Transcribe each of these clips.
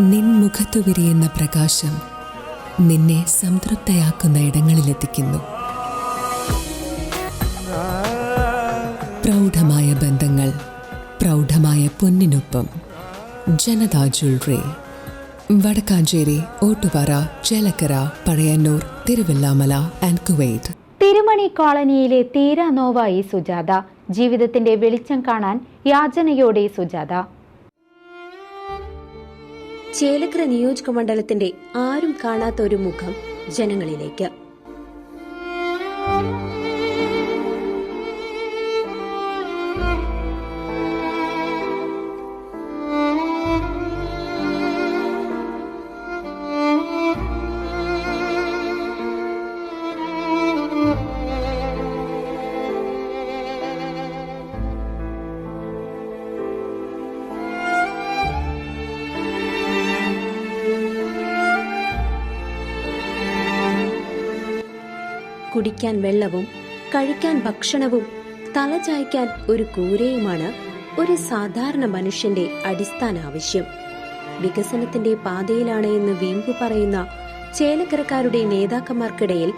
നിൻ മുഖത്തു വിരിയുന്ന പ്രകാശം നിന്നെ സംതൃപ്തയാക്കുന്ന ഇടങ്ങളിലെത്തിക്കുന്നു. പ്രൗഢമായ ബന്ധങ്ങൾ പ്രൗഢമായ പൊന്നിനൊപ്പം. Janatha jewellery Vadakkanchery Ottupara Chelakkara Pazhayannur Thiruvillwamala and Kuwait. Thirumani കോളനിയിലെ തീരാ നോവായി സുജാത ജീവിതത്തിന്റെ വെളിച്ചം കാണാൻ യാചനയോടെ സുജാത. ചേലക്കര നിയോജക മണ്ഡലത്തിന്റെ ആരും കാണാത്ത ഒരു മുഖം ജനങ്ങളിലേക്ക്. കുടിക്കാൻ വെള്ളവും കഴിക്കാൻ ഭക്ഷണവും തലചായ്ക്കാൻ ഒരു കൂരയുമാണ് ഒരു സാധാരണ മനുഷ്യന്റെ അടിസ്ഥാന ആവശ്യം. വികസനത്തിന്റെ പാതയിലാണ് എന്ന് വീമ്പു പറയുന്ന ചേലക്കരക്കാരുടെ നേതാക്കന്മാർക്കിടയിൽ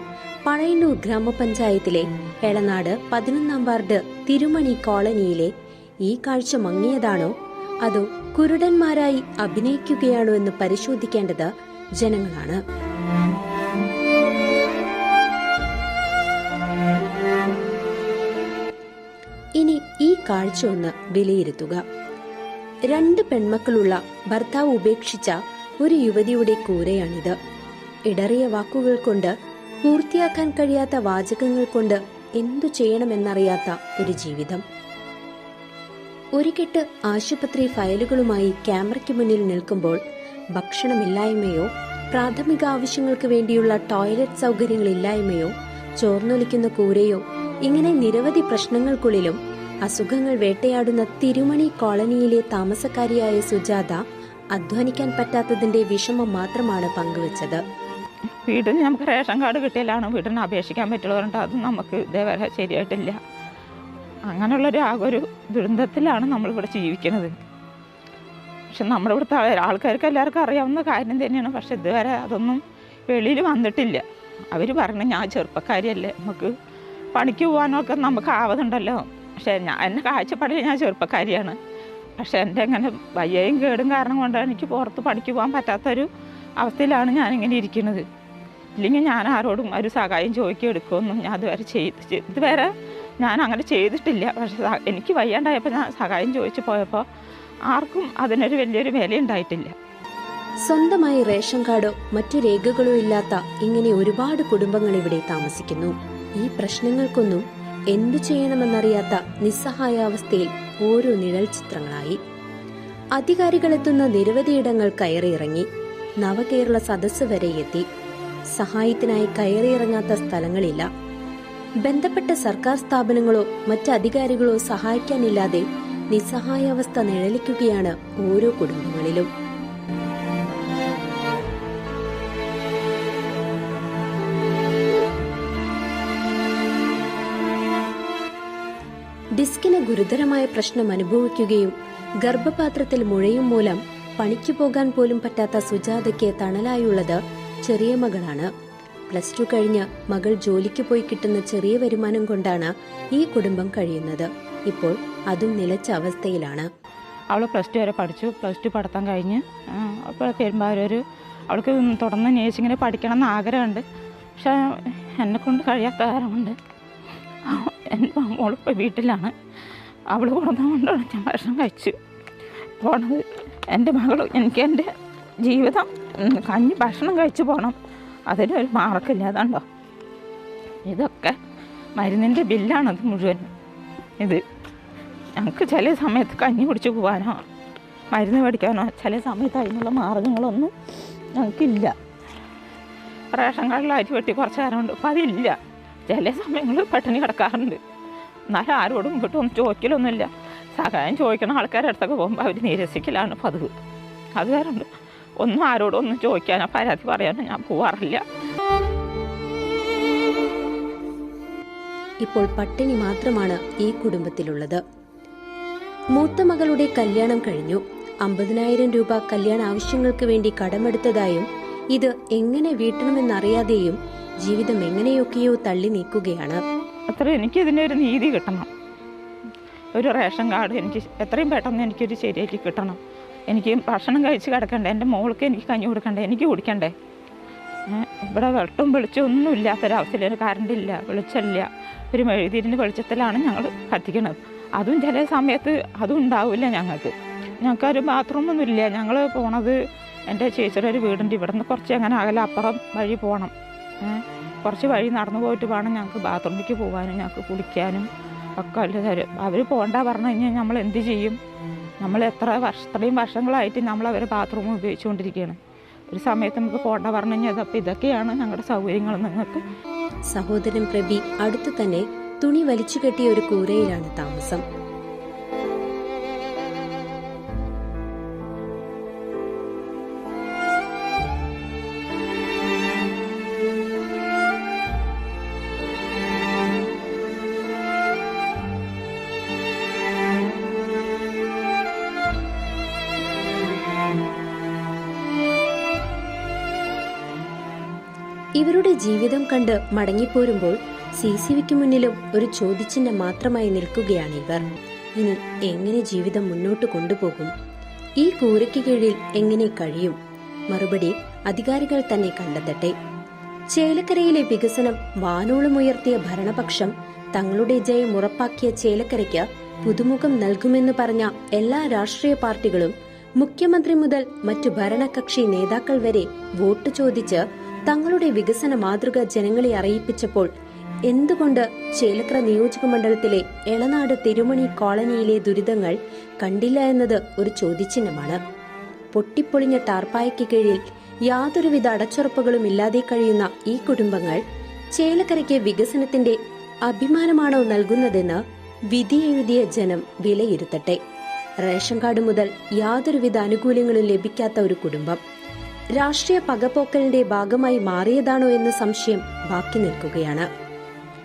പഴയന്നൂർ ഗ്രാമപഞ്ചായത്തിലെ എളനാട് പതിനൊന്നാം വാർഡ് തിരുമണി കോളനിയിലെ ഈ കാഴ്ച മങ്ങിയതാണോ? അതോ കുരുടന്മാരായി അഭിനയിക്കുകയാണോ എന്ന് പരിശോധിക്കേണ്ടത് ജനങ്ങളാണ്. കാഴ്ച ഒന്ന് വിലയിരുത്തുക. രണ്ട് പെൺമക്കളുള്ള ഭർത്താവ് ഉപേക്ഷിച്ച ഒരു യുവതിയുടെ കൂരയാണിത്. ഇടറിയ വാക്കുകൾ കൊണ്ട് പൂർത്തിയാക്കാൻ കഴിയാത്ത വാചകങ്ങൾ കൊണ്ട് എന്തു ചെയ്യണമെന്നറിയാത്ത ഒരു ജീവിതം. ഒരു കെട്ട് ആശുപത്രി ഫയലുകളുമായി ക്യാമറയ്ക്ക് മുന്നിൽ നിൽക്കുമ്പോൾ ഭക്ഷണമില്ലായ്മയോ പ്രാഥമിക ആവശ്യങ്ങൾക്ക് വേണ്ടിയുള്ള ടോയ്ലറ്റ് സൗകര്യങ്ങളില്ലായ്മയോ ചോർന്നൊലിക്കുന്ന കൂരയോ ഇങ്ങനെ നിരവധി പ്രശ്നങ്ങൾക്കുള്ളിലും അസുഖങ്ങൾ വേട്ടയാടുന്ന തിരുമണി കോളനിയിലെ താമസക്കാരിയായ സുജാത അധ്വാനിക്കാൻ പറ്റാത്തതിന്റെ വിഷമം മാത്രമാണ് പങ്കുവച്ചത്. വീട്ടിൽ നമുക്ക് റേഷൻ കാർഡ് കിട്ടിയാലാണ് വീടിന് അപേക്ഷിക്കാൻ പറ്റുള്ളൂ പറഞ്ഞിട്ട് അത് നമുക്ക് ഇതേവരെ ശരിയായിട്ടില്ല. അങ്ങനെയുള്ളൊരു ആകെ ഒരു ദുരന്തത്തിലാണ് നമ്മളിവിടെ ജീവിക്കുന്നത്. പക്ഷെ നമ്മുടെ ഇവിടുത്തെ ആൾക്കാർക്ക് എല്ലാവർക്കും അറിയാവുന്ന കാര്യം തന്നെയാണ്. പക്ഷെ ഇതുവരെ അതൊന്നും വെളിയിൽ വന്നിട്ടില്ല. അവർ പറഞ്ഞു ഞാൻ ചെറുപ്പക്കാരിയല്ലേ നമുക്ക് പണിക്ക് പോകാനൊക്കെ നമുക്ക് ആവതുണ്ടല്ലോ. പക്ഷേ ഞാൻ എന്നെ കാഴ്ചപ്പാടിൽ ഞാൻ ചെറുപ്പക്കാരിയാണ്. പക്ഷേ എന്റെ ഇങ്ങനെ വയ്യയും കേടും കാരണം കൊണ്ട് എനിക്ക് പുറത്ത് പണിക്ക് പോകാൻ പറ്റാത്തൊരു അവസ്ഥയിലാണ് ഞാനിങ്ങനെ ഇരിക്കുന്നത്. ഇല്ലെങ്കിൽ ഞാൻ ആരോടും ഒരു സഹായം ചോദിക്കുകയോ എടുക്കുമെന്നും ഞാൻ അതുവരെ ചെയ്ത് ഇതുവരെ ഞാൻ അങ്ങനെ ചെയ്തിട്ടില്ല. പക്ഷെ എനിക്ക് വയ്യാണ്ടായപ്പോൾ ഞാൻ സഹായം ചോദിച്ചു പോയപ്പോൾ ആർക്കും അതിനൊരു വലിയൊരു വില ഉണ്ടായിട്ടില്ല സ്വന്തമായി റേഷൻ കാർഡോ മറ്റു രേഖകളോ ഇല്ലാത്ത ഇങ്ങനെ ഒരുപാട് കുടുംബങ്ങൾ ഇവിടെ താമസിക്കുന്നു. ഈ പ്രശ്നങ്ങൾക്കൊന്നും എന്തു ചെയ്യണമെന്നറിയാത്ത നിസ്സഹായാവസ്ഥയിൽ ഓരോ നിഴൽ ചിത്രങ്ങളായി. അധികാരികളെത്തുന്ന നിരവധിയിടങ്ങൾ കയറിയിറങ്ങി. നവകേരള സദസ് വരെ എത്തി. സഹായത്തിനായി കയറിയിറങ്ങാത്ത സ്ഥലങ്ങളില്ല. ബന്ധപ്പെട്ട സർക്കാർ സ്ഥാപനങ്ങളോ മറ്റ് അധികാരികളോ സഹായിക്കാനില്ലാതെ നിസ്സഹായാവസ്ഥ നിഴലിക്കുകയാണ് ഓരോ കുടുംബങ്ങളിലും. ഡിസ്കിന് ഗുരുതരമായ പ്രശ്നം അനുഭവിക്കുകയും ഗർഭപാത്രത്തിൽ മുഴയും മൂലം പണിക്ക് പോകാൻ പോലും പറ്റാത്ത സുജാതയ്ക്ക് തണലായുള്ളത് ചെറിയ മകളാണ്. പ്ലസ് ടു കഴിഞ്ഞ് മകൾ ജോലിക്ക് പോയി കിട്ടുന്ന ചെറിയ വരുമാനം കൊണ്ടാണ് ഈ കുടുംബം കഴിയുന്നത്. ഇപ്പോൾ അതും നിലച്ച അവസ്ഥയിലാണ്. അവൾ പ്ലസ് ടു വരെ പഠിച്ചു. പ്ലസ് ടു പഠിത്തം കഴിഞ്ഞ് അപ്പോൾ അവൾക്ക് തുടർന്ന് നേഴ്സിങ്ങിന് പഠിക്കണം എന്ന് ആഗ്രഹമുണ്ട്. പക്ഷേ എന്നെ കൊണ്ട് കഴിയാത്ത കാരണം കൊണ്ട് എന്റെ മോളിപ്പോൾ വീട്ടിലാണ്. അവൾ കൊടുന്ന കൊണ്ടാണ് ഞാൻ ഭക്ഷണം കഴിച്ചു. പോണത് എന്റെ മകൾ എനിക്ക് എന്റെ ജീവിതം കഞ്ഞി ഭക്ഷണം കഴിച്ചു പോകണം അതിനൊരു മാർക്കില്ല അതുണ്ടോ ഇതൊക്കെ മരുന്നിന്റെ ബില്ലാണത് മുഴുവൻ ഇത് ഞങ്ങൾക്ക് ചില സമയത്ത് കഞ്ഞി കുടിച്ച് പോകാനോ മരുന്ന് മേടിക്കാനോ ചില സമയത്ത് അതിനുള്ള മാർഗങ്ങളൊന്നും ഞങ്ങൾക്കില്ല. റേഷൻ കാർഡിൽ അരി വെട്ടി കുറച്ച് നേരമുണ്ട് അപ്പം അതില്ല. ചില സമയങ്ങളിൽ പട്ടിണി കിടക്കാറുണ്ട്. എന്നാലും ആരോടും ഇങ്ങോട്ടും ചോദിക്കലൊന്നുമില്ല. സഹായം ചോദിക്കണ ആൾക്കാരുടെ അടുത്തൊക്കെ പോകുമ്പോൾ അവർ നിരസിക്കലാണ് പതിവ്. അത് കാരണം ഒന്നും ആരോടും ഒന്നും ചോദിക്കാനോ പരാതി പറയാനോ ഞാൻ പോവാറില്ല. ഇപ്പോൾ പട്ടിണി മാത്രമാണ് ഈ കുടുംബത്തിലുള്ളത്. മൂത്ത മകളുടെ കല്യാണം കഴിഞ്ഞു. അമ്പതിനായിരം രൂപ കല്യാണ ആവശ്യങ്ങൾക്ക് വേണ്ടി കടമെടുത്തതായും ഇത് എങ്ങനെ വീട്ടണമെന്നറിയാതെയും ജീവിതം എങ്ങനെയൊക്കെയോ തള്ളി നീക്കുകയാണ്. അത്ര എനിക്ക് ഇതിന്റെ ഒരു നീതി കിട്ടണം. ഒരു റേഷൻ കാർഡ് എനിക്ക് എത്രയും പെട്ടെന്ന് എനിക്കൊരു ശരിയാക്കി കിട്ടണം. എനിക്ക് ഭക്ഷണം കഴിച്ച് കിടക്കണ്ടേ? എന്റെ മോൾക്ക് എനിക്ക് കഞ്ഞി കൊടുക്കണ്ടേ? എനിക്ക് കുടിക്കണ്ടേ? ഇവിടെ വെട്ടും വെളിച്ചം ഒന്നും ഇല്ലാത്തൊരവസ്ഥയിൽ കറണ്ട് ഇല്ല വെളിച്ചമില്ല. ഒരു മെഴുതിരിന്റെ വെളിച്ചത്തിലാണ് ഞങ്ങൾ കത്തിക്കണത്. അതും ചില സമയത്ത് അതും ഉണ്ടാവില്ല ഞങ്ങൾക്ക്. ഞങ്ങൾക്കൊരു ബാത്റൂമൊന്നും ഇല്ല. ഞങ്ങൾ പോണത് എന്റെ ചേച്ചിയുടെ ഒരു വീടുണ്ട് ഇവിടെ നിന്ന് കുറച്ച് അങ്ങനെ അകലെ അപ്പുറം വഴി പോകണം. കുറച്ച് വഴി നടന്നു പോയിട്ട് വേണം ഞങ്ങൾക്ക് ബാത്റൂമിലേക്ക് പോകാനും ഞങ്ങൾക്ക് കുളിക്കാനും ഒക്കെ അല്ല തരും അവർ പോകണ്ട പറഞ്ഞു കഴിഞ്ഞാൽ നമ്മൾ എന്ത് ചെയ്യും? നമ്മൾ എത്ര വർഷ ഇത്രയും വർഷങ്ങളായിട്ട് നമ്മൾ അവരെ ബാത്റൂം ഉപയോഗിച്ചുകൊണ്ടിരിക്കുകയാണ്. ഒരു സമയത്ത് നമുക്ക് പോകണ്ട പറഞ്ഞു കഴിഞ്ഞാൽ അതപ്പോൾ ഇതൊക്കെയാണ് ഞങ്ങളുടെ സൗകര്യങ്ങൾ നിങ്ങൾക്ക് സഹോദരൻ പ്രബി അടുത്തു തന്നെ തുണി വലിച്ചു കെട്ടിയ ഒരു കൂരയിലാണ് താമസം. ഇവരുടെ ജീവിതം കണ്ട് മടങ്ങിപ്പോരുമ്പോൾ സി സി വിക്ക് മുന്നിലും ഒരു ചോദ്യചിഹ്നം മാത്രമായി നിൽക്കുകയാണ് ഇവർ. ഇനി എങ്ങനെ ജീവിതം മുന്നോട്ട് കൊണ്ടുപോകും? ഈ കൂരയ്ക്ക് കീഴിൽ എങ്ങനെ കഴിയും? മറുപടി അധികാരികൾ തന്നെ കണ്ടെത്തട്ടെ. ചേലക്കരയിലെ വികസനം വാനോളം ഉയർത്തിയ ഭരണപക്ഷം തങ്ങളുടെ ജയം ഉറപ്പാക്കിയ ചേലക്കരയ്ക്ക് പുതുമുഖം നൽകുമെന്ന് പറഞ്ഞ എല്ലാ രാഷ്ട്രീയ പാർട്ടികളും മുഖ്യമന്ത്രി മുതൽ മറ്റു ഭരണകക്ഷി നേതാക്കൾ വരെ വോട്ട് ചോദിച്ച് തങ്ങളുടെ വികസന മാതൃക ജനങ്ങളെ അറിയിപ്പിച്ചപ്പോൾ എന്തുകൊണ്ട് ചേലക്കര നിയോജക മണ്ഡലത്തിലെ എളനാട് തിരുമണി കോളനിയിലെ ദുരിതങ്ങൾ കണ്ടില്ല എന്നത് ഒരു ചോദ്യചിഹ്നമാണ്. പൊട്ടിപ്പൊളിഞ്ഞ ടാർപ്പായ്ക്ക് കീഴിൽ യാതൊരുവിധ അടച്ചുറപ്പുകളും ഇല്ലാതെ കഴിയുന്ന ഈ കുടുംബങ്ങൾ ചേലക്കരയ്ക്ക് വികസനത്തിന്റെ അഭിമാനമാണോ നൽകുന്നതെന്ന് വിധി എഴുതിയ ജനം വിലയിരുത്തട്ടെ. റേഷൻ കാർഡ് മുതൽ യാതൊരുവിധ ആനുകൂല്യങ്ങളും ലഭിക്കാത്ത ഒരു കുടുംബം. രാഷ്ട്രീയ പകപോക്കലിന്റെ ഭാഗമായി മാറിയതാണോ എന്ന സംശയം ബാക്കി നിൽക്കുകയാണ്.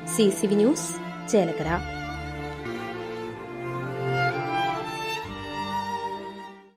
C C V news Chelakkara.